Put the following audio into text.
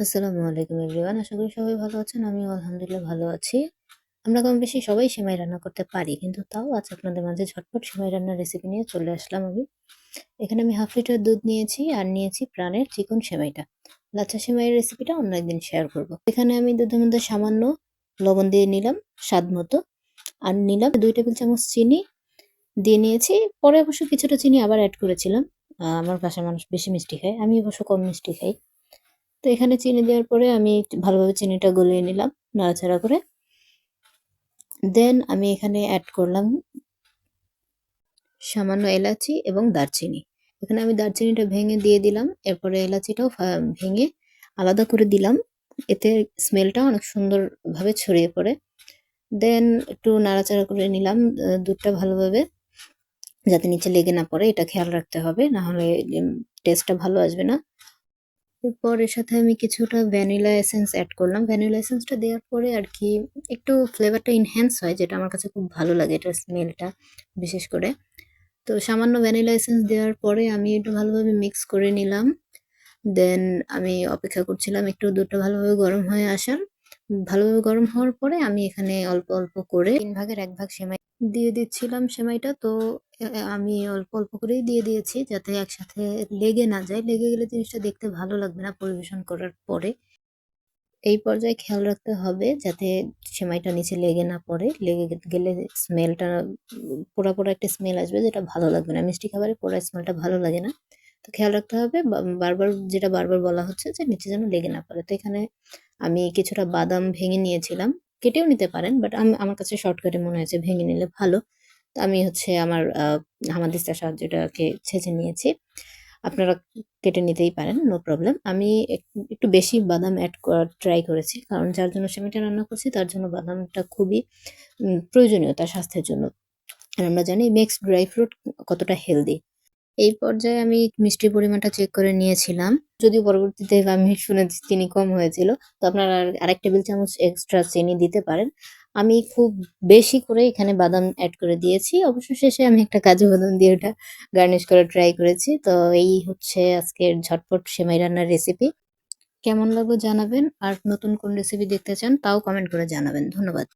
আসসালামু আলাইকুম এভরিওয়ান, আশা করি সবাই ভালো আছেন, আমিও আলহামদুলিল্লাহ ভালো আছি। আমরা কম বেশি সবাই সেমাই রান্না করতে পারি, কিন্তু তাও আজ আপনাদের মাঝে ঝটপট সেমাই রান্নার রেসিপি নিয়ে চলে আসলাম আমি। এখানে আমি হাফ লিটার দুধ নিয়েছি আর নিয়েছি প্রাণের চিকন সেমাইটা। লাচ্ছা সেমাইয়ের রেসিপিটা অন্য একদিন শেয়ার করব। এখানে আমি দুধের মধ্যে সামান্য লবণ দিয়ে নিলাম স্বাদ মতো, আর নিলাম দুই টেবিল চামচ চিনি দিয়ে নিয়েছি। পরে অবশ্য কিছুটা চিনি আবার অ্যাড করেছিলাম। আমার বাসার মানুষ বেশি মিষ্টি খায়, আমি অবশ্য কম মিষ্টি খাই। তো এখানে চিনি দেওয়ার পরে আমি ভালোভাবে চিনিটা গলিয়ে নিলাম, নাড়াচাড়া করে। দেন আমি এখানে অ্যাড করলাম সামান্য এলাচি এবং দারচিনি। এখানে আমি দারচিনিটা ভেঙে দিয়ে দিলাম, এরপরে এলাচিটাও ভেঙে আলাদা করে দিলাম। এতে স্মেলটা অনেক সুন্দরভাবে ছড়িয়ে পড়ে। দেন একটু নাড়াচাড়া করে নিলাম দুধটা ভালোভাবে, যাতে নিচে লেগে না পড়ে। এটা খেয়াল রাখতে হবে, না হলে টেস্টটা ভালো আসবে না। এরপর এর সাথে আমি কিছুটা ভ্যানিলা এসেন্স অ্যাড করলাম। ভ্যানিলা এসেন্সটা দেওয়ার পরে আর কি একটু ফ্লেভারটা ইনহ্যান্স হয়, যেটা আমার কাছে খুব ভালো লাগে এটার স্মেলটা বিশেষ করে। তো সামান্য ভ্যানিলা এসেন্স দেওয়ার পরে আমি একটু ভালোভাবে মিক্স করে নিলাম। দেন আমি অপেক্ষা করছিলাম একটু দুধটা ভালোভাবে গরম হয়ে আসার। ভালোভাবে গরম হওয়ার পরে আমি এখানে অল্প অল্প করে তিন ভাগের এক ভাগ সেমাই দিয়ে দিচ্ছিলাম সেমাইটা। তো আমি অল্প অল্প করেই দিয়ে দিয়েছি যাতে একসাথে লেগে না যায়। লেগে গেলে জিনিসটা দেখতে ভালো লাগবে না পরিবেশন করার পরে। এই পর্যায়ে খেয়াল রাখতে হবে যাতে সেমাইটা নিচে লেগে না পড়ে। লেগে গেলে স্মেলটা পোড়া পোড়া একটা স্মেল আসবে যেটা ভালো লাগবে না। মিষ্টি খাবারে পোড়া স্মেলটা ভালো লাগে না। তো খেয়াল রাখতে হবে বারবার যেটা বারবার বলা হচ্ছে যে নিচে যেন লেগে না পড়ে। তো এখানে আমি কিছুটা বাদাম ভেঙে নিয়েছিলাম। কেটেও নিতে পারেন বাট আমি আমার কাছে শর্টকাটে মনে হয়েছে ভেঙে নিলে ভালো। তো আমি হচ্ছে আমার আহ, হামানদিস্তার সাহায্যটাকে ছেঁচে নিয়েছি। আপনারা কেটে নিতেই পারেন নো প্রবলেম আমি এক- একটু বেশি বাদাম অ্যাড করার ট্রাই করেছি কারণ যার জন্য সেমিটা রান্না করছি তার জন্য বাদামটা খুবই প্রয়োজনীয় তার স্বাস্থ্যের জন্য। আর আমরা জানি মিক্সড ড্রাই ফ্রুট কতটা হেলদি এই পর্যায়ে আমি মিষ্টির পরিমাণটা চেক করে নিয়েছিলাম। যদিও পরবর্তীতে আমি শুনেছি চিনি কম হয়েছিল, তো আপনারা আর- আরেক টেবিল চামচ এক্সট্রা চিনি দিতে পারেন। আমি খুব বেশি করে এখানে বাদাম অ্যাড করে দিয়েছি। অবশ্য শেষে আমি একটা কাজু বাদাম দিয়ে ওটা গার্নিশ করে ট্রাই করেছি। তো এই হচ্ছে আজকের ঝটপট সেমাই রান্নার রেসিপি কেমন লাগল জানাবেন, আর নতুন কোন রেসিপি দেখতে চান তাও কমেন্ট করে জানাবেন। ধন্যবাদ।